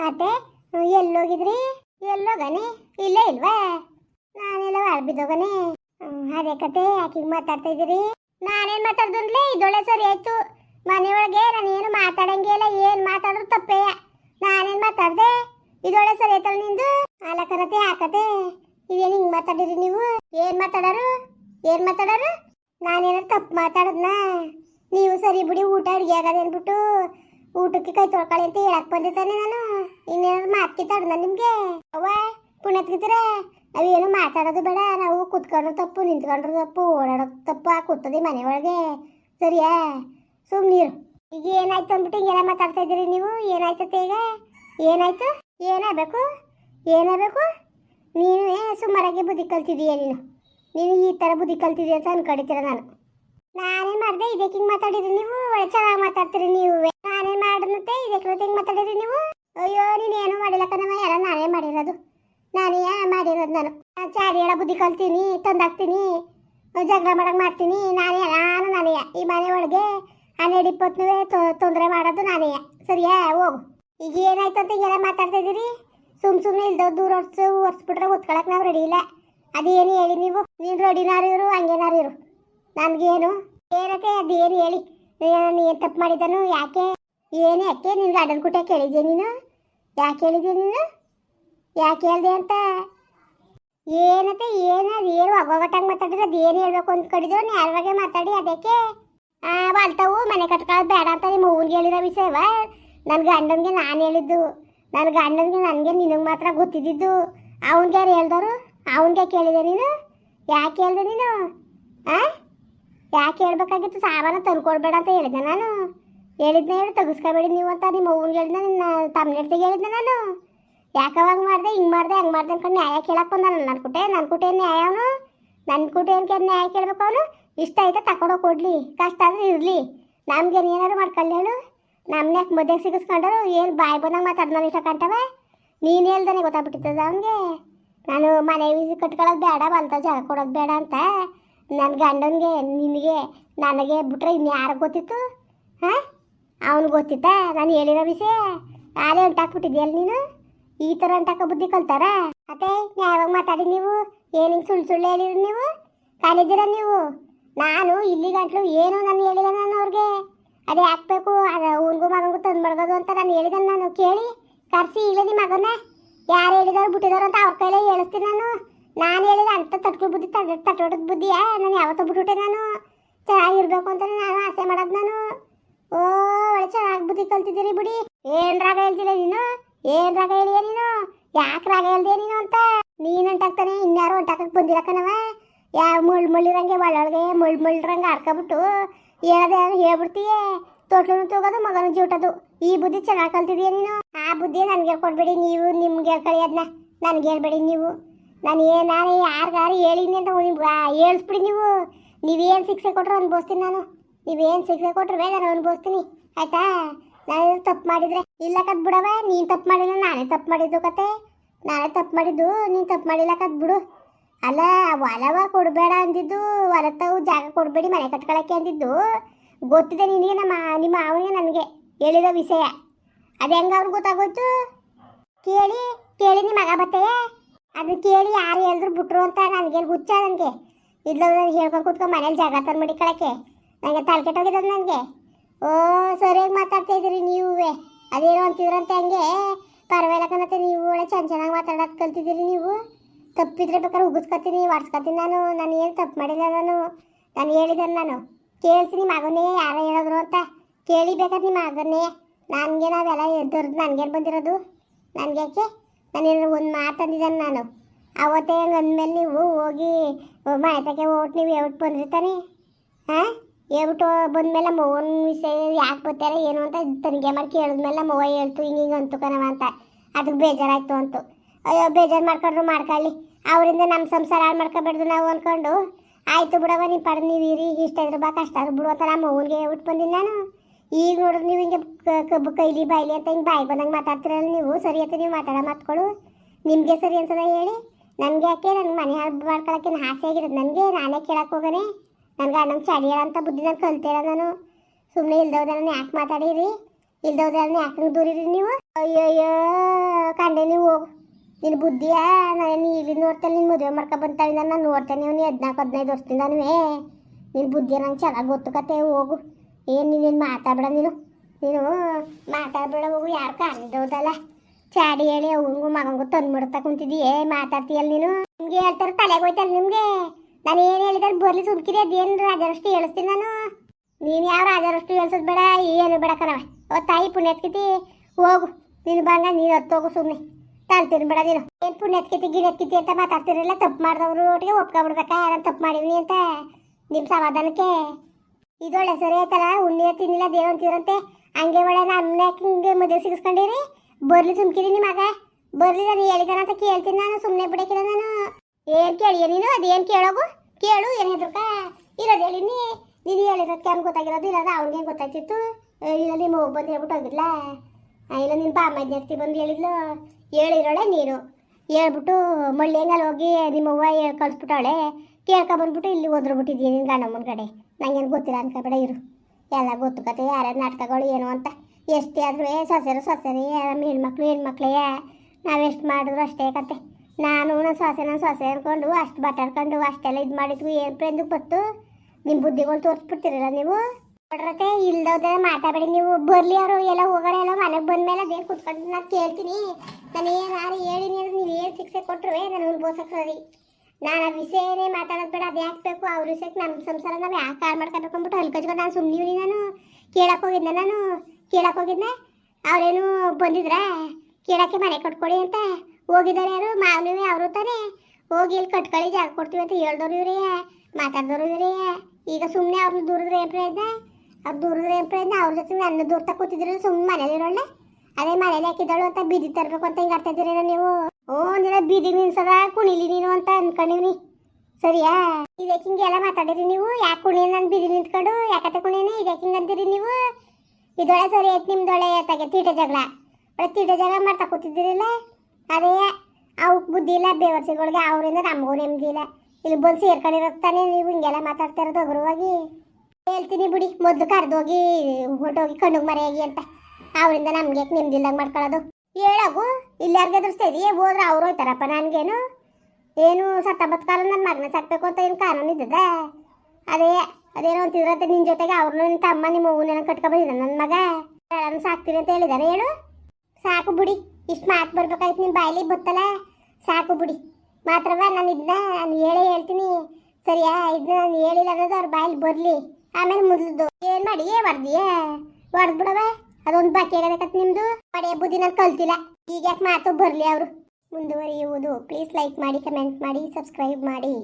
ಅತ್ತೆ ಎಲ್ಲೋಗಿದ್ರಿ? ಎಲ್ಲೋಗನೆ? ಇಲ್ಲೇ ಇಲ್ವಾ? ನಾನೆಲ್ಲ ಹೊರ ಬಿದ್ದೋಗನೆ. ಅದೇ ಕತೆ, ಯಾಕೆ ಮಾತಾಡ್ತಾ ಇದ್ದೀರಿ? ನಾನೇನ್ ಮಾತಾಡ್ದನ್ಲೇ? ಇದೊಳ್ಳೆ ಸರಿ ಆಯ್ತು. ಮನೆಯೊಳಗೆ ನಾನೇನು ಮಾತಾಡಂಗೆ ಇಲ್ಲ. ಏನ್ ಮಾತಾಡ್ರು ತಪ್ಪೇ. ನಾನೇನ್ ಮಾತಾಡ್ದೆ? ಇದೊಳ್ಳೆ ಸರಿ ಆಯ್ತಲ್ಲ ನಿಂದು? ಅಲಕರತೆ ಹಾಕತೆ ಇದೇನು ಹಿಂಗ್ ಮಾತಾಡಿರಿ ನೀವು ಏನ್ ಮಾತಾಡಾರು ಏನ್ ಮಾತಾಡಾರು ನಾನೇನಾದ್ರು ತಪ್ಪು ಮಾತಾಡದ್ನಾ ನೀವು ಸರಿ ಬಿಡಿ ಊಟ ಅಡುಗೆ ಆಗದೆ ಅಂದ್ಬಿಟ್ಟು ಊಟಕ್ಕೆ ಕೈ ತೊಳ್ಕೊಳ್ಳಿ ಅಂತ ಹೇಳಕ್ ಬಂದಿದ್ದಾನೆ ನಾನು. ಇನ್ನೇನಾದ್ರು ಮಾತ್ಕಿತಾಡ್ನ ನಿಮ್ಗೆ? ಅವ್ವ ಪುಣ್ಯತ್ಕಿತೀರ ನಾವೇನು ಮಾತಾಡೋದು ಬೇಡ. ನಾವು ಕುತ್ಕೊಂಡ್ರು ತಪ್ಪು, ನಿಂತ್ಕೊಂಡ್ರು ತಪ್ಪು, ಓಡಾಡೋದು ತಪ್ಪು ಕೂತದೆ ಮನೆ ಒಳಗೆ ಸರಿಯಾ ಸುಮ್ನೀರು ಈಗ ಏನಾಯ್ತು ಅಂದ್ಬಿಟ್ಟು ಹಿಂಗೆಲ್ಲ ಮಾತಾಡ್ತಾ ಇದ್ದೀರಿ ನೀವು? ಏನಾಯ್ತತೆ ಈಗ? ಏನಾಯ್ತು? ಏನಾಗಬೇಕು? ಏನಾಗಬೇಕು? ನೀನು ಸುಮಾರಾಗಿ ಬುದ್ಧಿ ಕಲ್ತಿದೀಯ ನೀನು? ನೀನು ಈ ಥರ ಬುದ್ಧಿ ಕಲ್ತಿದೀಯ ಅಂತ ಅನ್ಕೊಂಡಿದ್ದೀರ ನಾನು? ನಾನೇನು ಮಾಡಿದೆ? ಇದಕ್ಕೆ ಹಿಂಗೆ ಮಾತಾಡಿದ್ರಿ ನೀವು? ಒಳ್ಳೆ ಚೆನ್ನಾಗಿ ಮಾತಾಡ್ತೀರಿ ನೀವು? ನಾನೇನ್ ಮಾಡಿದ್ನತ್ತೆ ಇದಕ್ಕೆ ಹಿಂಗ್ ಮಾತಾಡಿದ್ರಿ ನೀವು? ಅಯ್ಯೋ, ನೀನ್ ಏನು ಮಾಡಿಲ್ಲ ಕಣಮ್ಮ, ಎಲ್ಲ ನಾನೇ ಮಾಡಿರೋದು. ನಾನೇ ಮಾಡಿರೋದು ನಾನು. ಚಾರಿ ಎಲ್ಲ ಬುದ್ಧಿ ಕಲ್ತೀನಿ, ತಂದಾಕ್ತೀನಿ, ಜಗಳ ಮಾಡಕ್ ಮಾಡ್ತೀನಿ, ನಾನೇ ನಾನು ನಾನೇ. ಈ ಮನೆ ಒಳಗೆ ಹನ್ನೆರಡು ಇಪ್ಪತ್ತನೇ ತೊಂದರೆ ಮಾಡೋದು ನಾನೇ. ಸರಿಯಾ? ಹೋಗು. ಈಗ ಏನಾಯ್ತು ಅಂತ ಹಿಂಗೆಲ್ಲ ಮಾತಾಡ್ತಾ ಸುಮ್ ಸುಮ್ಮನೆ ಇಲ್ದ ದೂರ ಹೊರ್ಸು ಒರ್ಸ್ಬಿಟ್ರೆ ಓದ್ಕೊಳಕ್ ನಾವು ರೆಡಿ ಇಲ್ಲ. ಅದೇನು ಹೇಳಿ ನೀವು? ನೀನು ರೆಡಿನಾರು ಇರು ಹಂಗೇನಾರು ಇರು ನನ್ಗೇನು? ಏನಕ್ಕೆ ಅದೇನು ಹೇಳಿ? ನಾನು ಏನು ತಪ್ಪು ಮಾಡಿದನು ಯಾಕೆ? ಏನು ಯಾಕೆ ನಿನ್ ಗಂಡನ ಕುಟ ಕೇಳಿದ್ಯಾ ನೀನು? ಯಾಕೆ ಹೇಳಿದ್ಯಾ ನೀನು? ಯಾಕೆ ಹೇಳ್ದೆ ಅಂತ? ಏನತ್ತೆ, ಏನು ಅದು? ಏನು ಒಗೋಗಟ್ಟಂಗೆ ಮಾತಾಡಿದ್ರೆ ಅದು ಏನು ಹೇಳ್ಬೇಕು ಅಂತ ಕಡಿದ್ರು ಯಾರವಾಗೆ ಮಾತಾಡಿ ಅದಕ್ಕೆ? ಬಾಲ್ತಾವು ಮನೆ ಕಟ್ಕೊಳ್ಳೋದು ಬೇಡ ಅಂತ ನಿಮ್ಮ ಊರಿಗೆ ಹೇಳಿದ ವಿಷಯವ? ನನ್ನ ಗಂಡನಿಗೆ ನಾನು ಹೇಳಿದ್ದು. ನನ್ನ ಗಂಡನಿಗೆ ನನಗೆ ನಿನಗೆ ಮಾತ್ರ ಗೊತ್ತಿದ್ದಿದ್ದು. ಅವನಿಗೆ ಯಾರು ಹೇಳ್ದವರು ಅವನಿಗೆ ಕೇಳಿದೆ ನೀನು? ಯಾಕೆ ಹೇಳ್ದೆ ನೀನು? ಆ? ಯಾಕೆ ಹೇಳ್ಬೇಕಾಗಿತ್ತು? ಸಾಮಾನ ತಂದ್ಕೊಡ್ಬೇಡ ಅಂತ ಹೇಳಿದೆ ನಾನು. ಹೇಳಿದ್ನ ಹೇಳಿ, ತೆಗಿಸ್ಕೋಬೇಡಿ ನೀವು ಅಂತ ನಿಮ್ಮ ಅವ್ವನ್ಗೆ ಹೇಳಿದ್ನ ನಿನ್ನ ತಮ್ಮನೆಡ್ತಿಗೆ ಹೇಳಿದ್ನ ನಾನು. ಯಾಕವಾಗ ಮಾಡಿದೆ, ಹಿಂಗೆ ಮಾಡಿದೆ, ಹಂಗೆ ಮಾಡಿದೆ ಅನ್ಕೊಂಡು ನ್ಯಾಯ ಕೇಳಕ್ಕೆ ಬಂದ ನನ್ನ ಕುಟೆ. ನನ್ನ ಕುಟೆ ನ್ಯಾಯ ಅವನು? ನನ್ನ ಕುಟೆ ಕೇಳಿ ನ್ಯಾಯ ಕೇಳಬೇಕು ಅವನು? ಇಷ್ಟ ಐತೆ ತಗೊಂಡೋಗಿ ಕೊಡಲಿ. ಕಷ್ಟ ಆದ್ರೆ ಇರಲಿ. ನಮ್ಗೇನು ಏನಾದ್ರು ಮಾಡ್ಕೊಳ್ಳಿ ಹೇಳು. ನಮ್ಮನ್ನ ಯಾಕೆ ಮದ್ಯಕ್ಕೆ ಸಿಗಿಸ್ಕೊಂಡ್ರು? ಏನು ಬಾಯಿ ಬಂದಂಗೆ ಮಾತಾಡ್ದ ಇಷ್ಟ ಕಂಟವೆ ನೀನು ಹೇಳ್ದಾನೆ ಗೊತ್ತಾಗ್ಬಿಟ್ಟಿರ್ತದ ಅವನಿಗೆ. ನಾನು ಮನೆ ಕಟ್ಕೊಳ್ಳೋದು ಬೇಡ, ಬಂತ ಜಾಗ ಕೊಡೋದು ಬೇಡ ಅಂತ. ನನ್ನ ಗಂಡನಿಗೆ, ನಿನಗೆ, ನನಗೆ ಬಿಟ್ರೆ ಇನ್ಯಾರು ಗೊತ್ತಿತ್ತು? ಹಾಂ? ಅವನು ಗೊತ್ತಿತ್ತಾ ನಾನು ಹೇಳಿರೋ ವಿಷಯ. ಆಲೇ ಹೊಂಟಾಕ್ಬಿಟ್ಟಿದ್ಯಲ್ಲ ನೀನು? ಈ ಥರ ಅಂಟಾಕ ಬುದ್ಧಿ ಕಲ್ತಾರ? ಅತ್ತೆ ಯಾವಾಗ ಮಾತಾಡಿ ನೀವು. ಏನು ಸುಳ್ಳು ಸುಳ್ಳು ಹೇಳಿರಿ ನೀವು? ಕಾಲಿದ್ದೀರ ನೀವು? ನಾನು ಇಲ್ಲಿ ಗಂಟ್ಲು ಏನು ನಾನು ಹೇಳಿಲ್ಲ ನಾನು ಅವ್ರಿಗೆ. ಅದೇ ಹಾಕ್ಬೇಕು, ಅದು ಅವನಿಗೂ ಮಗನಿಗೂ ತಂದು ಮಡಗೋದು ಅಂತ ನಾನು ಹೇಳಿದೆ ನಾನು. ಕೇಳಿ, ಕರ್ಸಿ ಇಲ್ಲ ನಿಮ್ಮ ಮಗನ ಯಾರು ಹೇಳಿದಾರು ಬಿಟ್ಟಿದಾರು ಅಂತ ಅವ್ರ ಕೈಲೇ ಹೇಳಿಸ್ತೀನಿ ನಾನು. ನಾನು ಹೇಳಿದ ಅಂತ ತಟ್ಕು ಬುದ್ಧಿ ತಟ್ಟೋಟದ ಬುದ್ಧಿಯಾ? ನಾನು ಯಾವತ್ತೂ ಬಿಟ್ಬಿಟ್ಟೆ ನಾನು. ಚೆನ್ನಾಗಿರ್ಬೇಕು ಅಂತ ನಾನು ಆಸೆ ಮಾಡೋದು ನಾನು. ಓ, ಒಳ್ಳೆ ಚೆನ್ನಾಗಿ ಬುದ್ಧಿ ಕಲ್ತಿದ್ದೀರಿ ಬಿಡಿ. ಏನ್ ರಾಗ ಹೇಳ್ತಿಲ್ಲ ನೀನು? ಏನ್ ರಾಗ ಹೇಳಿಯ ನೀನು? ಯಾಕೆ ರಾಗ ಹೇಳ್ದೆ ನೀನು ಅಂತ? ನೀನ್ ಇನ್ಯಾರು ಹೊಂಟಾಕಕ್ ಬಂದಿರಕನವ ಯಾವ ಮುಳ್ ಮುಳ್ಳಿರಂಗೆ, ಒಳೊಳಗೆ ಮುಳ್ ಮುಳ್ಳಿರಂಗೆ ಆಡ್ಕೊಬಿಟ್ಟು ಹೇಳದೆ ಹೇಳ್ಬಿಡ್ತೀಯ. ತೋಟನು ತಗೋದು, ಮಗನ ಜೂಟದು. ಈ ಬುದ್ಧಿ ಚೆನ್ನಾಗಿ ಕಲ್ತಿದೀಯ ನೀನು? ಆ ಬುದ್ಧಿ ನನ್ಗೆ ಕೊಡ್ಬೇಡಿ ನೀವು, ನಿಮ್ಗೆ ಹೇಳ್ಕೊಳ್ಳಿ ಅದನ್ನ ನನ್ಗೆ ಹೇಳ್ಬೇಡಿ ನೀವು. ನಾನು ಏ, ನಾನು ಯಾರಿಗಾರು ಹೇಳಿನಿ ಅಂತ ನಿಮ್ಗೆ ಹೇಳಿಸ್ಬಿಡಿ ನೀವು. ನೀವೇನು ಶಿಕ್ಷೆ ಕೊಟ್ಟರು ಅನ್ಭವಿಸ್ತೀನಿ ನಾನು. ನೀವೇನು ಶಿಕ್ಷೆ ಕೊಟ್ಟರು ನಾನು ಅನ್ಭವಿಸ್ತೀನಿ ಆಯ್ತಾ? ನಾನು ತಪ್ಪು ಮಾಡಿದ್ರೆ. ಇಲ್ಲ ಕತ್ ಬಿಡವ, ನೀನು ತಪ್ಪು ಮಾಡಿಲ್ಲ, ನಾನೇ ತಪ್ಪು ಮಾಡಿದ್ದು ಕತೆ. ನಾನೇ ತಪ್ಪು ಮಾಡಿದ್ದು, ನೀನು ತಪ್ಪು ಮಾಡಿಲ್ಲ ಕತ್ ಬಿಡು. ಅಲ್ಲ, ಹೊಲವ ಕೊಡಬೇಡ ಅಂದಿದ್ದು, ಹೊಲತ್ತವು ಜಾಗ ಕೊಡಬೇಡಿ, ಮನೆ ಕಟ್ಕೊಳಕ್ಕೆ ಅಂದಿದ್ದು. ಗೊತ್ತಿದೆ ನಿನಗೆ, ನಮ್ಮ, ನಿಮ್ಮ ಅವನಿಗೆ ನನಗೆ ಹೇಳಿದ ವಿಷಯ. ಅದು ಹೆಂಗೆ ಅವ್ರಿಗೆ ಗೊತ್ತಾಗೋಯ್ತು? ಕೇಳಿ ಕೇಳಿ ನಿಮ್ಮ ಮಗ ಬತ್ತೆಯೇ ಅದನ್ನ ಕೇಳಿ ಯಾರು ಹೇಳಿದ್ರು ಬಿಟ್ರು ಅಂತ ನನಗೆ ಹುಚ್ಚ ನನಗೆ. ಇಲ್ಲ ಹೇಳ್ಕೊಂಡು ಕೂತ್ಕೊಂಡು ಮನೇಲಿ ಜಾಗ ತಂದು ಮಡಿಕೊಳಕ್ಕೆ ನನಗೆ ತಲೆ ಕೆಟ್ಟೋಗಿದ್ದದು ನನಗೆ. ಓ, ಸರಿಯಾಗಿ ಮಾತಾಡ್ತಾ ಇದ್ದೀರಿ ನೀವೇ. ಅದೇನೋ ಅಂತಿದ್ರಂತೆ ಹಂಗೆ. ಪರವಾಗಿಲ್ಲ ಕಣತ್ತೆ, ನೀವು ಒಳ್ಳೆ ಚೆನ್ನ ಚೆನ್ನಾಗಿ ಮಾತಾಡೋದು ಕಲ್ತಿದ್ದೀರಿ ನೀವು. ತಪ್ಪಿದ್ರೆ ಬೇಕಾದ್ರೆ ಉಗಿಸ್ಕೊತೀನಿ ಒಡ್ಸ್ಕೊತೀನಿ ನಾನು. ನಾನು ಏನು ತಪ್ಪು ಮಾಡಿಲ್ಲ ನಾನು. ನಾನು ಹೇಳಿದ್ದೇನೆ ನಾನು. ಕೇಳ್ತೀನಿ ಮಗನೇ, ಯಾರೋ ಹೇಳಿದ್ರು ಅಂತ. ಕೇಳಿ ಬೇಕಾದ್ರೆ ನಿಮ್ಮ ಮಗನೇ. ನನಗೆ ನಾವೆಲ್ಲ ಎದ್ದವ್ರದ್ದು ನನಗೇನು ಬಂದಿರೋದು? ನನಗ್ಯಾಕೆ ನಾನೇನು ಒಂದು ಮಾತಂದಿದ್ದಾನೆ ನಾನು. ಅವತ್ತೇ ಹಂಗೆ ಅಂದಮೇಲೆ ನೀವು ಹೋಗಿ, ಮಾಯತಕ್ಕೆ ಓಟ್ ನೀವು ಎವಟ್ ಬಂದಿರ್ತಾನೆ ಹಾಂ ಹೇಳ್ಬಿಟ್ಟು ಬಂದಮೇಲೆ ಮೌವನ ವಿಷಯ ಯಾಕೆ ಬರ್ತಾರೆ ಏನು ಅಂತ ತನಗೆ ಮಾಡಿ ಕೇಳಿದ್ಮೇಲೆ ಮೊವ ಹೇಳ್ತು, ಹಿಂಗೆ ಹಿಂಗೆ ಅಂತು ಕಣವ ಅಂತ. ಅದಕ್ಕೆ ಬೇಜಾರಾಯ್ತು ಅಂತು. ಅಯ್ಯೋ, ಬೇಜಾರು ಮಾಡ್ಕೊಂಡ್ರು ಮಾಡ್ಕೊಳ್ಳಿ. ಅವರಿಂದ ನಮ್ಮ ಸಂಸಾರ ಹಾಳು ಮಾಡ್ಕೊಬಾರ್ದು ನಾವು ಅಂದ್ಕೊಂಡು ಆಯಿತು ಬಿಡವ ನೀವು ಪಡೆದು ನೀವು ಇರಿ ಇಷ್ಟ ಇದ್ರೆ ಬಾ, ಕಷ್ಟ ಆದ್ರೂ ಬಿಡು ಅಂತ ನಮ್ಮ ಮಗನಿಗೆ ಹೇಳ್ಬಿಟ್ಟು ನಾನು. ಈಗ ನೋಡಿದ್ರೆ ನೀವು ಹಿಂಗೆ ಕಬ್ಬು ಕೈಲಿ ಬಾಯ್ಲಿ ಅಂತ ಹಿಂಗೆ ಬಾಯಿ ಬಂದಂಗೆ ಮಾತಾಡ್ತಿರಲ್ಲ ನೀವು. ಸರಿ ಅಂತ ನೀವು ಮಾತಾಡೋ ಮಾತುಗಳು ನಿಮಗೆ ಸರಿ ಅನ್ಸದ ಹೇಳಿ. ನನಗೆ ಯಾಕೆ ನನ್ನ ಮನೆ ಮಾಡ್ಕೊಳಕ್ಕೆ ಆಸೆ ಆಗಿರೋದು ನನಗೆ? ನಾನೇ ಕೇಳಕ್ಕೆ ಹೋಗನೆ. ನನಗೆ ಅಣ್ಣಂಗೆ ಚಳಿ ಅಂತ ಬುದ್ಧಿ ನಾನು ಕಲ್ತಿರ ನಾನು. ಸುಮ್ಮನೆ ಇಲ್ದವ್ದನ್ನ ಯಾಕೆ ಮಾತಾಡಿರಿ? ಇಲ್ದವ್ದನ್ನ ಯಾಕೆ ದೂರಿರಿ ನೀವು? ಅಯ್ಯಯ್ಯೋ ನಿನ್ನ ಬುದ್ಧಿಯಾ ನಾನು ಇಲ್ಲಿ ನೋಡ್ತೇನೆ ನಿನ್ನ ಮದುವೆ ಮಾಡ್ಕೊ ಬಂತಾಳೆ ನಾನು ನೋಡ್ತೇನೆ ನೀವು ಹದಿನಾಲ್ಕು ಹದಿನೈದು ವರ್ಷದಿಂದನೂ ನಿನ್ನ ಬುದ್ಧಿ ನಂಗೆ ಚೆನ್ನಾಗಿ ಗೊತ್ತು ಕತೆ, ಹೋಗು. ಏನು ನೀನು ಮಾತಾಡಬೇಡ ನೀನು? ನೀನು ಮಾತಾಡಬೇಡ, ಹೋಗು. ಯಾರು ಕಾಣಿದೌದಲ್ಲ. ಚಾಡಿ ಹೇಳಿ ಅವಂಗು ಮಗಂಗು ತಂದು ಮುಡ್ತಾ ಕುಂತಿದ್ದೀಯೇ, ಮಾತಾಡ್ತೀಯಲ್ಲ ನೀನು? ನಿಮಗೆ ಹೇಳ್ತಾರೆ ತಲೆಗೆ ಹೋಯ್ತಲ್ಲ ನಿಮಗೆ. ನಾನು ಏನು ಹೇಳಿದ್ರೆ ಬರ್ಲಿ ಸುಮ್ಕಿರಿ ಅದೇನು ರಾಜರಷ್ಟು ಹೇಳಿಸ್ತೀನಿ ನಾನು. ನೀನು ಯಾವ ರಾಜರಷ್ಟು ಹೇಳ್ಸೋದು ಬೇಡ, ಏನು ಬೇಡ ಕಣವ ಓ ತಾಯಿ ಪುಣ್ಯತ್ಕಿತಿ, ಹೋಗು. ನೀನು ಬಂದ, ನೀನು ಹತ್ತೋಗು ಸುಮ್ಮನೆ ತಲ್ತೀನಿ ಬೇಡ ನೀನು. ಏನು ಪುಣ್ಯತ್ಕಿತಿ ಗಿಡತ್ಕಿತಿ ಅಂತ ಮಾತಾಡ್ತಿರಲ್ಲ ತಪ್ಪು ಮಾಡಿದವರು ಒಟ್ಟಿಗೆ ಒಪ್ಕೊಂಡ್ಬಿಡ್ಬೇಕಾ ನಾನು ತಪ್ಪು ಮಾಡಿವ್ನಿ ಅಂತ. ನಿಮ್ಮ ಸಮಾಧಾನಕ್ಕೆ. ಇದೊಳ್ಳೆ ಸರಿ ಆಯ್ತಲ್ಲ ಉಣ್ಣೆ ತಿನ್ನಿಲ್ಲ ದೇವ ಅಂತೀರಂತೆ ಹಂಗೆ ಒಳ್ಳೆ ನನ್ನ ಹಿಂಗೆ ಮದುವೆ ಸಿಗಿಸ್ಕೊಂಡಿರಿ. ಬರ್ಲಿ ಸುಮ್ಕಿರಿ ನಿಮ್ಮ ಬರ್ಲಿ, ನಾನು ಹೇಳಿದಾನ ಅಂತ ಕೇಳ್ತೀನಿ ನಾನು ಸುಮ್ಮನೆ ಬಿಡಕ್ಕಿಲ್ಲ ನಾನು. ಏನ್ ಕೇಳಿಯ ನೀನು ಅದೇನ್ ಕೇಳೋಗು? ಕೇಳು ಏನ್ ಹೆದ್ರಕ? ಇರೋದು ಹೇಳಿನಿ ನೀನು ಹೇಳಿರೋದು ಅವ್ನು ಗೊತ್ತಾಗಿರೋದು ಇರೋದು ಅವ್ನಿಗೆ ಗೊತ್ತಾಗ್ತಿತ್ತು? ಏ, ಇಲ್ಲ ನಿಮ್ಮ ಹೋಗಿ ಬಂದು ಹೇಳ್ಬಿಟ್ಟು ಹೋಗಿದ್ಲ? ಆ, ಇಲ್ಲ ನಿನ್ನ ಜಾಸ್ತಿ ಬಂದು ಹೇಳಿದ್ಲು. ಹೇಳಿರೋಳೆ ನೀನು. ಹೇಳ್ಬಿಟ್ಟು ಮಳ್ಳಿಯಂಗಲ್ಲಿ ಹೋಗಿ ನಿಮ್ಮ ಅವ್ವ ಹೇಳ್ ಕೇಳ್ಕೊಬಂದ್ಬಿಟ್ಟು ಕೇಳ್ಕೊಂಬಂದ್ಬಿಟ್ಟು ಇಲ್ಲಿ ಓದ್ಬಿಟ್ಟಿದ್ದೀನಿ ನಿನ್ನ ಗಂಡಮ್ಮನ ಕಡೆ. ನಂಗೇನು ಗೊತ್ತಿಲ್ಲ ಅನ್ಕೋಬೇಡ ಇರು. ಎಲ್ಲ ಗೊತ್ತು ಕತೆ ಯಾರ್ಯಾರ ನಾಟಕಗಳು ಏನು ಅಂತ. ಎಷ್ಟೇ ಆದರೂ ಸೊಸೆರು ಸೊಸೆರಿ ನಮ್ಮ ಹೆಣ್ಮಕ್ಳು ಹೆಣ್ಮಕ್ಳೇ ನಾವೆಷ್ಟು ಮಾಡಿದ್ರು ಅಷ್ಟೇ ಕತೆ. ನಾನು ನನ್ನ ಸೊಸೆ ನನ್ನ ಸೊಸೆ ಅನ್ಕೊಂಡು ಅಷ್ಟು ಬಟಾಡ್ಕೊಂಡು ಅಷ್ಟೆಲ್ಲ ಇದು ಮಾಡಿದ್ವಿ. ಏನು ಪ್ರೆಂದು ಬತ್ತು ನಿಮ್ಮ ಬುದ್ಧಿಗಳು ತೋರಿಸ್ಬಿಡ್ತೀರಲ್ಲ ನೀವು? ನೋಡ್ರತೆ ಇಲ್ದೋದ್ರೆ ಮಾತಾಡಬೇಡಿ. ನೀವು ಬರ್ಲಿ ಅವರು ಎಲ್ಲ ಹೋಗೋರ, ಎಲ್ಲ ಮನೆಗೆ ಬಂದಮೇಲೆ ಅದೇನು ಕುತ್ಕೊಂಡು ನಾನು ಕೇಳ್ತೀನಿ. ನಾನು ಏನಾರು ಹೇಳಿನಿ ಅಂದ್ರೆ ನೀವು ಏನು ಶಿಕ್ಷೆ ಕೊಟ್ಟರು ನಾನು ಅನ್ಬೋಸಕ್ಕೆ ಸರಿ. ನಾನು ಆ ವಿಷಯನೇ ಮಾತಾಡೋದು ಬೇಡ, ಅದು ಯಾಕೆ ಬೇಕು? ಅವ್ರ ವಿಷಯಕ್ಕೆ ನಮ್ಮ ಸಂಸಾರ ನಾವು ಯಾಕೆ ಕಾರ್ ಮಾಡ್ಕೋಬೇಕು ಅಂದ್ಬಿಟ್ಟು ನಾನು ಸುಮ್ಮನೆ ನಾನು. ಕೇಳಕ್ಕೆ ಹೋಗಿದ್ದೆ ನಾನು. ಕೇಳಕ್ಕೆ ಹೋಗಿದ್ದೆ ಅವರೇನು ಬಂದಿದ್ರಾ? ಕೇಳಕ್ಕೆ ಮನೆ ಕೊಟ್ಕೊಡಿ ಅಂತ. ಹೋಗಿದ್ದಾರೆ ಯಾರು? ಮಾವನವೇ ಅವರು ತಾನೇ? ಹೋಗಿ ಇಲ್ಲಿ ಕಟ್ಕೊಳ್ಳಿ ಜಾಗ ಕೊಡ್ತೀವಿ ಅಂತ ಹೇಳ್ದವ್ರು ಇವರೇ. ಮಾತಾಡ್ದವ್ರು ಇವರೇ. ಈಗ ಸುಮ್ಮನೆ ಅವ್ರನ್ನ ದೂರದ್ರೆ ಏನು ಪ್ರಯತ್ನ ಅವ್ರು ದೂರದ್ರೆ ಏನು ಪ್ರಯತ್ನ ಅವ್ರ ಜೊತೆ ನನ್ನ ದೂರ ಕೂತಿದ್ರು ಸುಮ್ಮನೆ ಮನೇಲಿ ಇರೋಣ ಅದೇ ಮನೇಲಿ ಹಾಕಿದ್ದಾಳು ಅಂತ ಬೀದಿ ತರಬೇಕು ಅಂತ ಹಿಂಗೆ ಆಡ್ತಾ ಇದ್ದೀರೇನೋ ನೀವು? ಓ, ಒಂದಿನ ಬೀದಿ ನಿನ್ಸದ ಕುಣಿಲಿ ನೀನು ಅಂತ ಅನ್ಕೊಂಡಿವ್ನಿ ಸರಿಯಾ? ಇದಕ್ಕೆ ಹಿಂಗೆಲ್ಲ ಮಾತಾಡಿರಿ ನೀವು? ಯಾಕೆ ಕುಣಿ ನಾನು ಬೀದಿ ನಿಂತ್ಕೊಂಡು? ಯಾಕತ್ತೆ ಕುಣಿನೇ ಇದಕ್ಕೆ ಹಿಂಗೆ ಅಂತೀರಿ ನೀವು? ಇದೊಳೆ ಸರಿ ಆಯ್ತು ನಿಮ್ದೊಳೆ ತಗೆ, ತೀಟ ಜಗಳ. ಒಳ್ಳೆ ತೀಟ ಜಗಳ ಮಾಡ್ತಾ ಕೂತಿದ್ದೀರಿಲ್ಲ? ಅದೇ ಅವಕ್ಕೆ ಬುದ್ಧಿ ಇಲ್ಲ ಬೇವರ್ಸಿಗಳಿಗೆ ಅವರಿಂದ ನಮಗೂ ನೆಮ್ಮದಿ ಇಲ್ಲ. ಇಲ್ಲಿ ಬಂದು ಸೇರ್ಕೊಂಡಿರತ್ತಾನೆ ನೀವು, ಹಿಂಗೆಲ್ಲ ಮಾತಾಡ್ತಾ ಇರೋದು ಅಗ್ರವಾಗಿ ಹೇಳ್ತೀನಿ ಬಿಡಿ, ಮೊದಲು ಕರೆದೋಗಿ ಹೊಟ್ಟೋಗಿ ಕಣ್ಣುಗೆ ಮರೆಯಾಗಿ ಅಂತ. ಅವರಿಂದ ನಮ್ಗೆ ನೆಮ್ಮದಿ ಇಲ್ದಂಗೆ ಮಾಡ್ಕೊಳ್ಳೋದು? ಹೇಳಾಗು ಇಲ್ಲಿ ಯಾರಿಗೆ ಎದುರಿಸ್ತಾ ಇದೆಯೇ? ಹೋದ್ರೆ ಅವ್ರು ಹೋಯ್ತಾರಪ್ಪ ನನಗೇನು? ಏನು ಸತ್ತ ಬತ್ಕಾಲ ನನ್ನ ಮಗನ ಸಾಕ್ಬೇಕು ಅಂತ ಏನು ಕಾನೂನು ಇದ್ದದ? ಅದೇ, ಅದೇನೋ ಅಂತಿದ್ರಂತೆ ನಿನ್ನ ಜೊತೆಗೆ ಅವ್ರನ್ನ ನಿನ್ನ ತಮ್ಮ, ನಿಮ್ಮ ಅವ್ವನೇನೋ ಕಟ್ಕೊಬಂದಿದ್ದ ನನ್ನ ಮಗ. ಸಾಕ್ತೀನಿ ಅಂತ ಹೇಳಿದಾರೆ ಹೇಳು? ಸಾಕು ಬಿಡಿ. ಇಷ್ಟು ಮಾತು ಬರ್ಬೇಕಾಯ್ತು ನಿಮ್ಮ ಬಾಯಲ್ಲಿ ಬತ್ತಲ್ಲ ಸಾಕು ಬಿಡಿ. ಮಾತ್ರವ ನಾನು ಇದನ್ನ ನಾನು ಹೇಳೇ ಹೇಳ್ತೀನಿ. ಸರಿಯಾ? ಇದನ್ನ ನಾನು ಹೇಳಿಲ್ಲ ಅನ್ನೋದು ಅವ್ರ ಬಾಯಲ್ಲಿ ಬರಲಿ. ಆಮೇಲೆ ಮೊದಲು ಏನು ಮಾಡಿ? ಏ ಹೊಡೆದು ಬಿಡವ? ಅದೊಂದು ಬಾಕಿ ಆಗಬೇಕತ್ ನಿಮ್ಮದು ಪಡೆಯ ಬುದ್ಧಿ ನಾನು ಕಲ್ತಿಲ್ಲ. ಈಗ ಯಾಕೆ ಮಾತು ಬರಲಿ ಅವರು. ಮುಂದುವರಿಯುವುದು. ಪ್ಲೀಸ್ ಲೈಕ್ ಮಾಡಿ, ಕಮೆಂಟ್ ಮಾಡಿ, ಸಬ್ಸ್ಕ್ರೈಬ್ ಮಾಡಿ.